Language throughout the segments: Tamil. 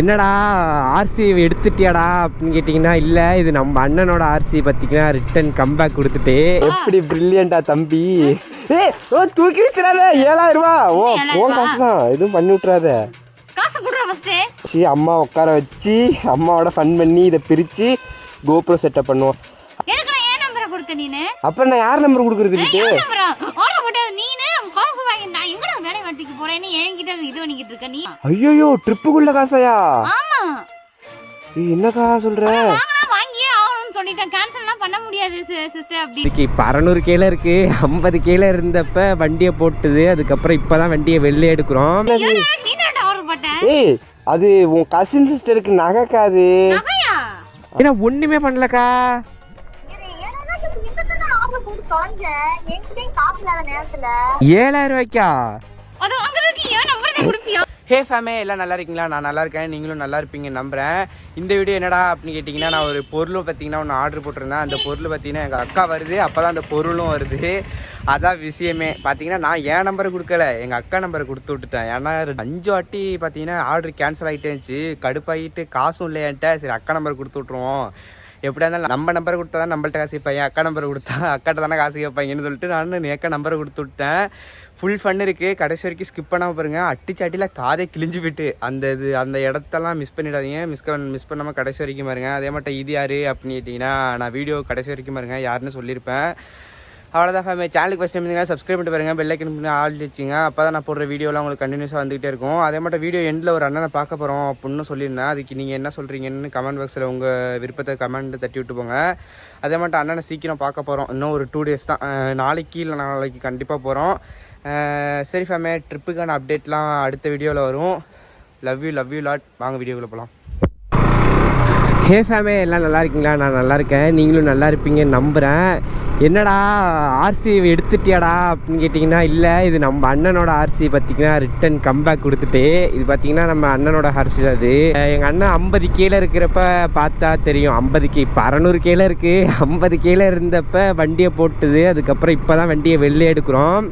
என்னடா ஆர்சி எடுத்துட்டியாடா அப்படின்னு கேட்டிங்கன்னா இல்லை இது நம்ம அண்ணனோட ஆர்சி பார்த்தீங்கன்னா ரிட்டன் கம்பேக் கொடுத்துட்டு. எப்படி பிரில்லியண்டா தம்பி? ஏ ஓ தூக்கி வச்சிடாத ஏழாயிரம் ரூபா. ஓ ஓ காசு தான் எதுவும் பண்ணி விட்றாத காசு கொடுற ஃபர்ஸ்ட் சரி அம்மா உட்கார வச்சு அம்மாவோட ஃபன் பண்ணி இதை பிரித்து கோப்ரோ செட்டப் பண்ணுவோம். அப்புறம் நான் யார் நம்பர் கொடுக்குறதுக்கிட்டு ஏன் நம்பரா ஆர்டர் போட்டது நீனு காசு வாங்கி நான் எங்கடா வேலை வாட்டிக்கு போறேன்னு என்கிட்ட இது பண்ணிக்கிட்டு இருக்க நீ? ஐயோயோ ட்ரிப்புக்குள்ள காசாயா? ஆமா. ஏய், என்னக்கா சொல்ற? வாங்கியே ஆகணும்னு சொல்லிட்டேன். கேன்சல்லாம் பண்ண முடியாது சிஸ்டர் அப்படி. இதுக்கு இப்போ அறநூறு கீழே இருக்கு. ஐம்பது கீழே இருந்தப்ப வண்டியை போட்டுது. அதுக்கப்புறம் இப்போதான் வண்டியை வெளில எடுக்கிறோம். நீ ஏய் அது உன் கசின் சிஸ்டருக்கு நகைக்காது நகையா? ஏன்னா ஒண்ணுமே பண்ணலக்கா. ஏழாயிரம் ரூபாய்க்கா? ஹே ஃபேமே எல்லாம் நல்லா இருக்கீங்களா? நான் நல்லா இருக்கேன். நீங்களும் நல்லா இருப்பீங்க நம்புகிறேன் இந்த வீடியோ என்னடா அப்படின்னு கேட்டிங்கன்னா நான் ஒரு பொருள் பார்த்தீங்கன்னா ஒன்று ஆர்டர் போட்டிருந்தேன். அந்த பொருள் பார்த்தீங்கன்னா எங்கள் அக்கா வருது. அப்போ தான் அந்த பொருளும் வருது. அதான் விஷயமே. பார்த்தீங்கன்னா நான் என் நம்பரை கொடுக்கல. எங்கள் அக்கா நம்பரை கொடுத்து விட்டுட்டேன். ஏன்னா அஞ்சு வாட்டி பார்த்தீங்கன்னா ஆர்டர் கேன்சல் ஆகிட்டே இருந்துச்சு கடுப்பாகிட்டு காசும் இல்லையான்ட்ட. சரி அக்கா நம்பர் கொடுத்து விட்ருவோம் எப்படியா இருந்தாலும் நம்ம நம்பரை கொடுத்தா தான் நம்மள்ட்ட காசு கேட்பாங்க அக்கா நம்பரை கொடுத்தா அக்காட்ட தானே காசு கேட்பாங்கன்னு சொல்லிட்டு நான் என் அக்கா நம்பரை கொடுத்து விட்டேன் ஃபுல் ஃபன் இருக்குது கடைசி வரைக்கும் ஸ்கிப் பண்ணாமல் பாருங்க. அட்டிச்சாட்டியில் காதே கிழிஞ்சு போயிட்டு. அந்த இது அந்த இடத்தெல்லாம் மிஸ் பண்ணிடாதீங்க. மிஸ் மிஸ் பண்ணாமல் கடைசி வரைக்கும் பாருங்க. அதே மாட்டேன் இது யார் அப்படின்னு கேட்டிங்கன்னா நான் வீடியோ கடைசி வரைக்கும் பாருங்க. யாருன்னு சொல்லியிருப்பேன். அவ்வளோதான் ஃபேமிலி சேனலுக்கு ஃபஸ்ட் டைம் சப்ஸ்கிரைப் பண்ணிட்டு பாருங்க. பெல்லைக்கன் பண்ணி ஆள் வச்சுங்க அப்போ தான் நான் போடுற வீடியோலாம் உங்களுக்கு கண்டினியூஸாக வந்துகிட்டே இருக்கும். அதே மட்டும் வீடியோ எண்டில் ஒரு அண்ணனை பார்க்க போகிறோம் அப்படின்னு சொல்லியிருந்தேன். அதுக்கு நீங்கள் என்ன சொல்கிறீங்கன்னு கமெண்ட் பாக்ஸில் உங்கள் விருப்பத்தை கமெண்ட் தட்டி விட்டு போங்க. அதே மட்டும் அண்ணனை சீக்கிரம் பார்க்க போகிறோம் இன்னும் ஒரு டூ டேஸ் தான். நாளைக்கு இல்லை நாளைக்கு கண்டிப்பாக போகிறோம் சரி ஃபேமே ட்ரிப்புக்கான அப்டேட்லாம் அடுத்த வீடியோவில் வரும். Love you love you lot வாங்க வீடியோக்குள்ளே போகலாம் ஹே ஃபேமே எல்லாம் நல்லா இருக்கீங்களா? நான் நல்லா இருக்கேன். நீங்களும் நல்லா இருப்பீங்கன்னு நம்புகிறேன் என்னடா ஆர்சி எடுத்துட்டியாடா அப்படின்னு கேட்டிங்கன்னா இல்லை இது நம்ம அண்ணனோட ஆர்சி பார்த்தீங்கன்னா ரிட்டன் கம்பேக் கொடுத்துட்டு இது பார்த்தீங்கன்னா நம்ம அண்ணனோட ஆர்சி தான் அது எங்கள் அண்ணன் ஐம்பது கீழே இருக்கிறப்ப பார்த்தா தெரியும். ஐம்பதுக்கு இப்போ அறநூறு கீழே இருக்குது ஐம்பது கீழே இருந்தப்போ வண்டியை போட்டுது. அதுக்கப்புறம் இப்போ தான் வண்டியை வெளில எடுக்கிறோம்.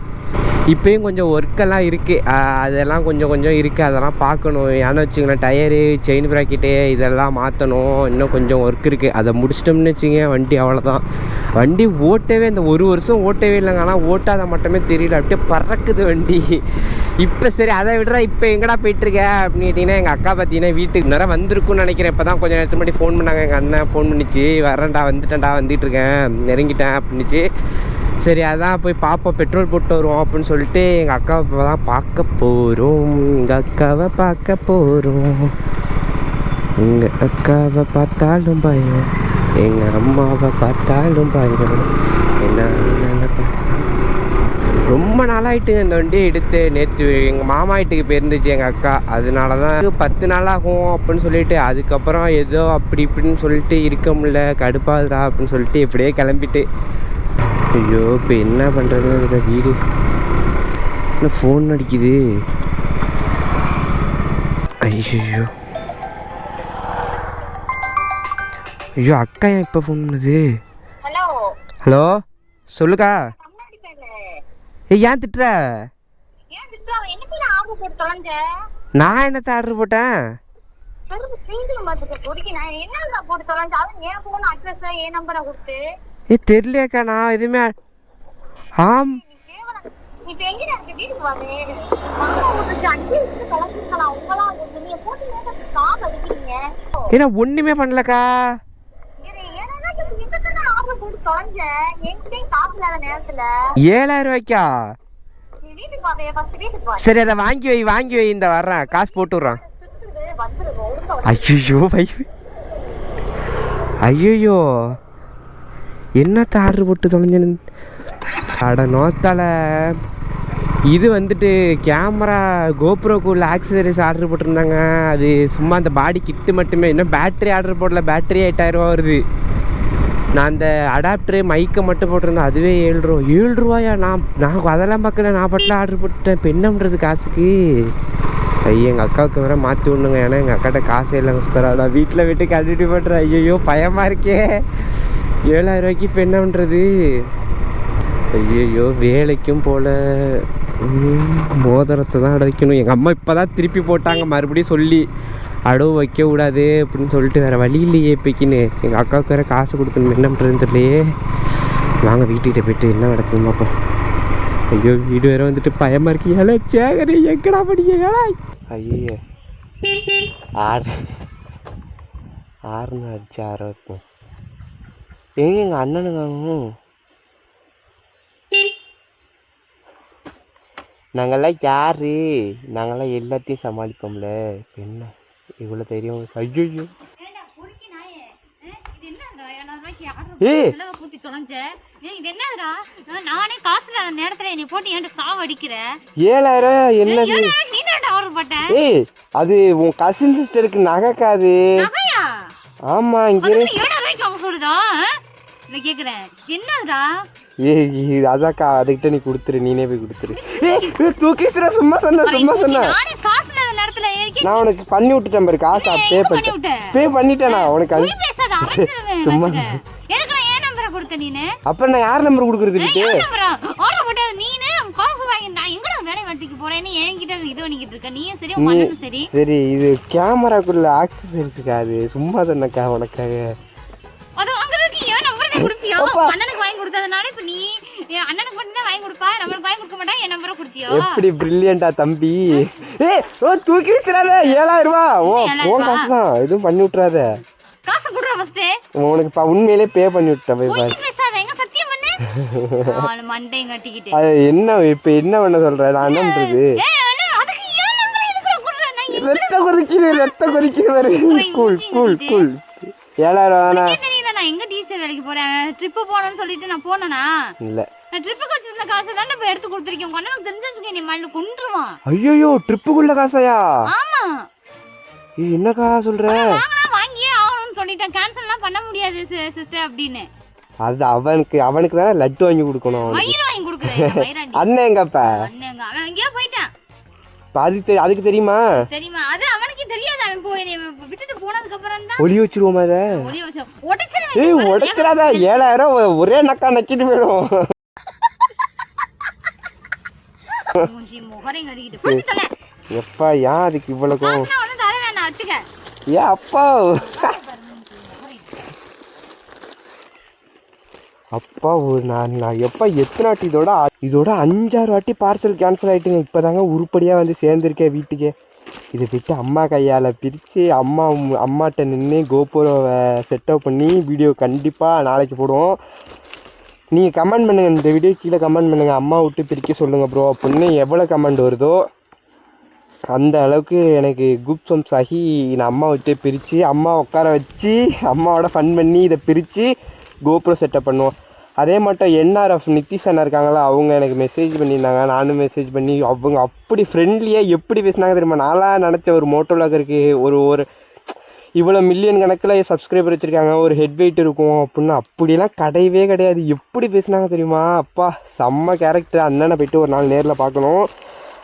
இப்போயும் கொஞ்சம் ஒர்க்கெல்லாம் இருக்குது அதெல்லாம் கொஞ்சம் கொஞ்சம் இருக்குது அதெல்லாம் பார்க்கணும். ஏன்னு வச்சுங்களேன் டயரு செயின் ப்ராக்கெட்டு இதெல்லாம் மாற்றணும் இன்னும் கொஞ்சம் ஒர்க் இருக்குது அதை முடிச்சிட்டோம்னு வச்சுங்க வண்டி அவ்வளோதான் வண்டி ஓட்டவே இந்த ஒரு வருஷம் ஓட்டவே இல்லைங்க. ஆனால் ஓட்டாத மட்டுமே தெரியல. அப்படியே பறக்குது வண்டி. இப்போ சரி அதை விடுறா இப்போ எங்கடா போயிட்டுருக்க? அப்படின்னு கேட்டிங்கன்னா எங்கள் அக்கா பார்த்தீங்கன்னா வீட்டுக்கு நேரம் வந்திருக்கும்னு நினைக்கிறேன். இப்போ தான் கொஞ்சம் நேரத்துக்கு முன்னாடி ஃபோன் பண்ணாங்க. எங்கள் அண்ணன் ஃபோன் பண்ணிச்சு. வரேன்டா வந்துட்டேன்டா வந்துட்டு இருக்கேன். நெருங்கிட்டேன் அப்படின்னுச்சு சரி அதான் போய் பார்ப்போம் பெட்ரோல் போட்டு வருவோம் அப்படின்னு சொல்லிட்டு எங்கள் அக்காவை தான் பார்க்க போகிறோம் எங்கள் அக்காவை பார்க்க போகிறோம் எங்கள் அக்காவை பார்த்தாலும் பயம். எங்கள் அம்மாவை பார்த்தாலும் பயம். என்ன ரொம்ப நாளாகிட்டுங்க இந்த வண்டியை எடுத்து. நேற்று எங்கள் மாமா வீட்டுக்கு போயிருந்துச்சு எங்கள் அக்கா. அதனால தான் பத்து நாள் ஆகும் அப்படின்னு சொல்லிட்டு அதுக்கப்புறம் ஏதோ அப்படி இப்படின்னு சொல்லிட்டு இருக்க முடியல. கடுப்பாதுடா அப்படின்னு சொல்லிட்டு இப்படியே கிளம்பிட்டு. ஐயோ இப்போ என்ன பண்ணுறது இதில் வீடு. என்ன ஃபோன் அடிக்குது? ஐயோ ஐயோ அக்கா ஏன் இப்போ ஃபோன் பண்ணுது? ஹலோ ஹலோ சொல்லுக்கா. ஏய் ஏன் திட்டுற? நான் என்னத்த ஆர்டர் போட்டேன்? நான் என்ன போட்டு தொலைஞ்ச? அவன் என் போன் அட்ரஸ் என் நம்பரை கொடுத்து. ஏ தெரியலையாக்கா நான் எதுவுமே ஆம். ஏன்னா ஒன்றுமே பண்ணலக்கா. ஏழாயிரம் ரூபாய்க்கா சரி அதை வாங்கி வை வாங்கி வை இந்த வர்றேன். காசு போட்டு விட்றேன். ஐயோ. ஐயோ என்னத்த ஆர்டர் போட்டு தொலைஞ்சனு? அட நோத்தால இது வந்துட்டு கேமரா கோப்ரோக்குள்ள ஆக்சசரிஸ் ஆர்டர் போட்டிருந்தாங்க. அது சும்மா அந்த பாடி கிட்டு மட்டுமே. இன்னும் பேட்டரி ஆர்டர் போடல. பேட்டரி எட்டாயிரரூவா வருது. நான் அந்த அடாப்டரு மைக்கை மட்டும் போட்டிருந்தேன். அதுவே ஏழு ரூபா. ஏழு ரூபாயா? நான் நான் அதெல்லாம் பார்க்கல. நான் பாட்டில் ஆர்டர் போட்டுட்டேன். இப்போ என்ன பண்ணுறது காசுக்கு? ஐயோ எங்கள் அக்காவுக்கு வேற மாற்றி விடணுங்க. ஏன்னா எங்கள் அக்காட்ட காசே இல்லைங்க சுத்தரா. நான் வீட்டில் விட்டு கண்டினியூ பண்ணுறேன் ஐயோ பயமாக இருக்கே. ஏழாயிரம் ரூபாய்க்கு இப்போ என்ன பண்ணுறது ஐயோ வேலைக்கும் போல. மோதிரத்தை தான் அடைக்கணும். எங்கள் அம்மா இப்போ தான் திருப்பி போட்டாங்க மறுபடியும் சொல்லி அடவு வைக்க கூடாது அப்படின்னு சொல்லிட்டு வேறு வழி இல்லையே இப்போக்கின்னு. எங்கள் அக்காவுக்கு வேறு காசு கொடுக்கணும். என்ன பண்ணுறதுன்னு தெரியலையே. வாங்க வீட்டுக்கிட்ட போயிட்டு என்ன நடக்குது பார்ப்போம். ஐயோ வீடு வேற வந்துட்டு பயமாக இருக்கு. ஏழை சேகரி எங்கடா படிக்க ஏழை ஐயோ. ஆறு ஆறுன்னு அடிச்சு ஆறு இருக்கும் எங்க எங்கள் அண்ணனுங்க? நாங்கெல்லாம் யாரு? நாங்கெல்லாம் எல்லாத்தையும் சமாளிப்போம்ல. என்ன? இவ்வளோ தெரியும் ஐயோ நானே காசு இல்லாத நேரத்துல என்னை போட்டு சாவடிக்கிற? ஏழாயிரம் நீ? ஏய் அது உன் கசின் சிஸ்டருக்கு நகைக்காது? ஆமா இங்க ஆ? நான் கேக்குறேன். என்னதுடா? ஏய் அதாக்கா அதுக்கிட்ட நீ கொடுத்துரு நீனே போய் கொடுத்துரு ஏய் தூக்கிச்சுடா சும்மா சொன்ன சும்மா சொன்ன நானே காசு இல்லாத நேரத்துல ஏறிக்கி நான் உனக்கு பண்ணி விட்டுட்டேன் பாரு காசு பே பண்ணிட்டேன் விட்ட? பே பண்ணிட்டேனா உனக்கு அது சும்மா. வச்சுக்க. எதுக்கு நான் என் நம்பரை கொடுத்த நீனு? அப்புறம் நான் யார் நம்பர் போட்டது நீனு, காசு வாங்கி நான் எங்கடா வேலை வெட்டிக்கு போறேன்னு என்கிட்ட இது பண்ணிக்கிட்டு இருக்க. நீயும் சரி, சரி. சரி இது கேமராக்குள்ள ஆக்சசரிஸுக்கா அது சும்மா தானக்கா உனக்காக தான் கொடுப்பியோ? அண்ணனுக்கு வாங்கி கொடுத்ததுனால இப்ப நீ அண்ணனுக்கு மட்டும்தான் வாங்கி கொடுப்பா, நம்மளுக்கு வாங்கி கொடுக்க மாட்டா, என் நம்பரை கொடுத்தியோ? எப்படி பிரில்லியண்டா தம்பி? ஏய் ஓ தூக்கி வச்சிடாத. ஏழாயிரம் ரூபா. ஓ உன் காசு தான் எதுவும் பண்ணி விட்டுறாத. காசு கொடுறா first. உனக்கு ப- உண்மையிலே பே பண்ணி விட்டேன் போய் பாரு. பொய் பேசாத, எங்க சத்தியம் பண்ணு? நாலு மண்டையும் கட்டிக்கிட்டு. அது என்ன இப்ப என்ன பண்ண சொல்ற? நான் என்ன பண்றது? ரத்த கொதிக்குது ரத்த கொதிக்குது கூல் கூல் கூல் ஏழாயிரம் ரூபா தானே? எங்க வேலைக்கு போறேன். ட்ரிப் போகணும்னு சொல்லிட்டு நான் போனேனா? இல்ல. நான் ட்ரிப்புக்கு வச்சிருந்த காசை தான் இப்ப எடுத்து கொடுத்துருக்கேன். உங்க அண்ணனுக்கு தெரிஞ்சு நீ மண்ணு கொண்டுருவான் ஐயோ ட்ரிப்புக்குள்ள காசாயா? ஆமா. என்னக்கா சொல்ற? வாங்கினா வாங்கியே ஆகணும்னு சொல்லிட்டேன். கேன்சல்லாம் பண்ண முடியாது சிஸ்டர் அப்படின்னு. அது அவனுக்கு அவனுக்கு தானே லட்டு வாங்கி கொடுக்கணும். மயிர் வாங்கி கொடுக்குறேன். அண்ணன் எங்கப்ப அண்ணங்க அவன் எங்கேயோ போயிட்டான். அதுக்கு அதுக்கு தெரியுமா? தெரியுமா அது அவனுக்கு தெரியாது அவன் போய் என்னை விட்டுட்டு போனதுக்கு அப்புறம் தான் ஒளி வச்சிருவோமா அதை ஏய் உடைச்சிடாத ஏழாயிரம் ஒரே நக்கா நக்கிட்டு போயிடும். எப்பா ஏன் அதுக்கு இவ்வளவு ஏன் அப்பா? அப்பா ஒரு நான் எப்போ எத்தனை வாட்டி இதோட இதோட அஞ்சாறு வாட்டி பார்சல் கேன்சல் ஆகிட்டுங்க இப்போ தாங்க உருப்படியாக வந்து சேர்ந்துருக்கேன் வீட்டுக்கே. இதை விட்டு அம்மா கையால் பிரித்து அம்மா அம்மாட்ட நின்று கோபுரம் செட்டப் பண்ணி வீடியோ கண்டிப்பாக நாளைக்கு போடுவோம். நீங்கள் கமெண்ட் பண்ணுங்கள் இந்த வீடியோ கீழே கமெண்ட் பண்ணுங்கள் அம்மா விட்டு பிரிக்க சொல்லுங்கள் ப்ரோ அப்படின்னு எவ்வளோ கமெண்ட் வருதோ அந்த அளவுக்கு எனக்கு குப் சம்ஸ் ஆகி நான் அம்மா விட்டு பிரித்து அம்மா உட்கார வச்சு அம்மாவோட ஃபன் பண்ணி இதை பிரித்து கோபுரம் செட்டப் பண்ணுவோம். அதே மட்டும் என்ஆர்எஃப் நிதிஷ் அண்ணா இருக்காங்களா அவங்க எனக்கு மெசேஜ் பண்ணியிருந்தாங்க. நானும் மெசேஜ் பண்ணி அவங்க அப்படி ஃப்ரெண்ட்லியாக எப்படி பேசினாங்க தெரியுமா? நான்லாம் நினச்ச ஒரு மோட்டோலாகருக்கு ஒரு ஒரு இவ்வளோ மில்லியன் கணக்கில் சப்ஸ்கிரைபர் வச்சுருக்காங்க ஒரு ஹெட் வெயிட் இருக்கும் அப்படின்னு. அப்படிலாம் கிடையவே கிடையாது. எப்படி பேசுனாங்க தெரியுமா? அப்பா செம்ம கேரக்டர் அண்ணனை போயிட்டு ஒரு நாள் நேரில் பார்க்கணும்.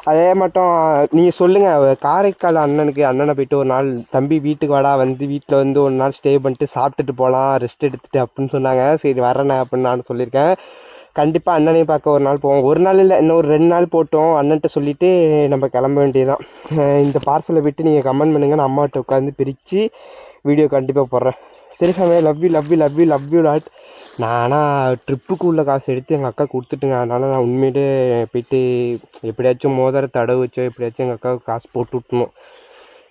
அதே மட்டும் நீங்கள் சொல்லுங்கள் காரைக்கால் அண்ணனுக்கு அண்ணனை போயிட்டு ஒரு நாள் தம்பி வீட்டுக்கு வாடா வந்து வீட்டில் வந்து ஒரு நாள் ஸ்டே பண்ணிட்டு சாப்பிட்டுட்டு போகலாம் ரெஸ்ட் எடுத்துட்டு அப்படின்னு சொன்னாங்க சரி வரேண்ணே அப்படின்னு நான் சொல்லியிருக்கேன் கண்டிப்பாக அண்ணனையும் பார்க்க ஒரு நாள் போவோம் ஒரு நாள் இல்லை இன்னும் ஒரு ரெண்டு நாள் போட்டோம் அண்ணன்ட்ட சொல்லிவிட்டு நம்ம கிளம்ப வேண்டியதுதான் இந்த பார்சலை விட்டு நீங்கள் கமெண்ட் பண்ணுங்கள் நான் அம்மாட்ட உட்காந்து பிரித்து வீடியோ கண்டிப்பாக போடுறேன் சரி ஃபேமே love you love you love you love you நானா ட்ரிப்புக்கு உள்ள காசு எடுத்து எங்கள் அக்கா கொடுத்துட்டேங்க அதனால் நான் உண்மையிலே போய்ட்டு எப்படியாச்சும் மோதிரத்த அடகு வச்சோ எப்படியாச்சும் எங்கள் அக்காவுக்கு காசு போட்டு விட்ணும்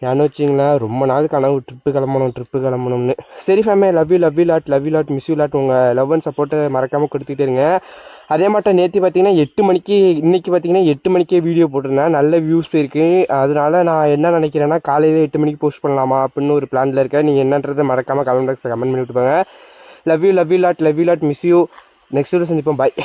ஏன்னு வச்சிங்களேன் ரொம்ப நாள் கனவு. ட்ரிப்பு கிளம்பணும் ட்ரிப்பு கிளம்பணும்னு. சரி ஃபேமே love you love you lot love you lot miss you lot உங்கள் லவ் அண்ட் சப்போர்ட்டை மறக்காமல் கொடுத்துட்டே இருங்க. அதே மாட்டம் நேற்று பார்த்தீங்கன்னா எட்டு மணிக்கு இன்னைக்கு பார்த்தீங்கன்னா எட்டு மணிக்கே வீடியோ போட்டிருந்தேன். நல்ல வியூஸ் போயிருக்கு. அதனால நான் என்ன நினைக்கிறேன்னா காலையில் எட்டு மணிக்கு போஸ்ட் பண்ணலாமா அப்படின்னு ஒரு பிளானில் இருக்கேன். நீங்கள் என்னன்றதை மறக்காமல் கமெண்ட் பாக்ஸில் கமெண்ட் பண்ணி விட்டுப்பாங்க love you love you lot love you lot miss you next video சந்திப்போம் பாய்